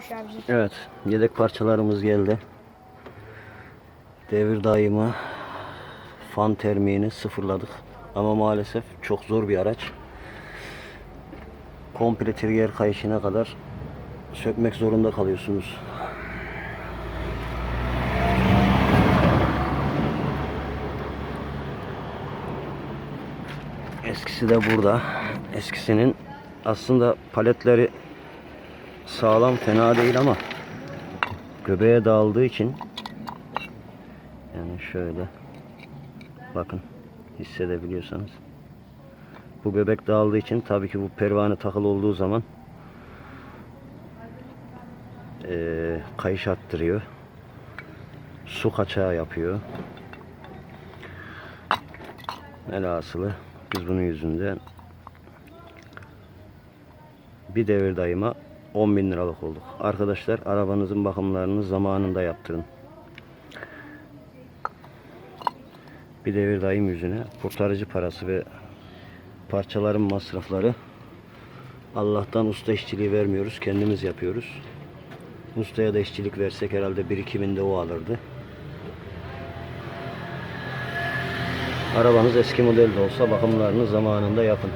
şarjı. Evet, yedek parçalarımız geldi. Devir daima fan termiğini sıfırladık. Ama maalesef çok zor bir araç. Komple trigger kayışına kadar sökmek zorunda kalıyorsunuz. Eskisi de burada. Eskisinin aslında paletleri sağlam fena değil ama göbeğe dağıldığı için yani şöyle bakın hissedebiliyorsanız. Bu göbek dağıldığı için tabii ki bu pervane takılı olduğu zaman eee kayış attırıyor su kaçağı yapıyor. Velhasılı biz bunun yüzünden bir devir dayıma 10 bin liralık olduk. Arkadaşlar arabanızın bakımlarını zamanında yaptırın. Bir devir dayım yüzüne kurtarıcı parası ve parçaların masrafları Allah'tan usta işçiliği vermiyoruz. Kendimiz yapıyoruz. Ustaya da işçilik versek herhalde 1-2 bin de o alırdı. Arabanız eski model de olsa bakımlarını zamanında yapın.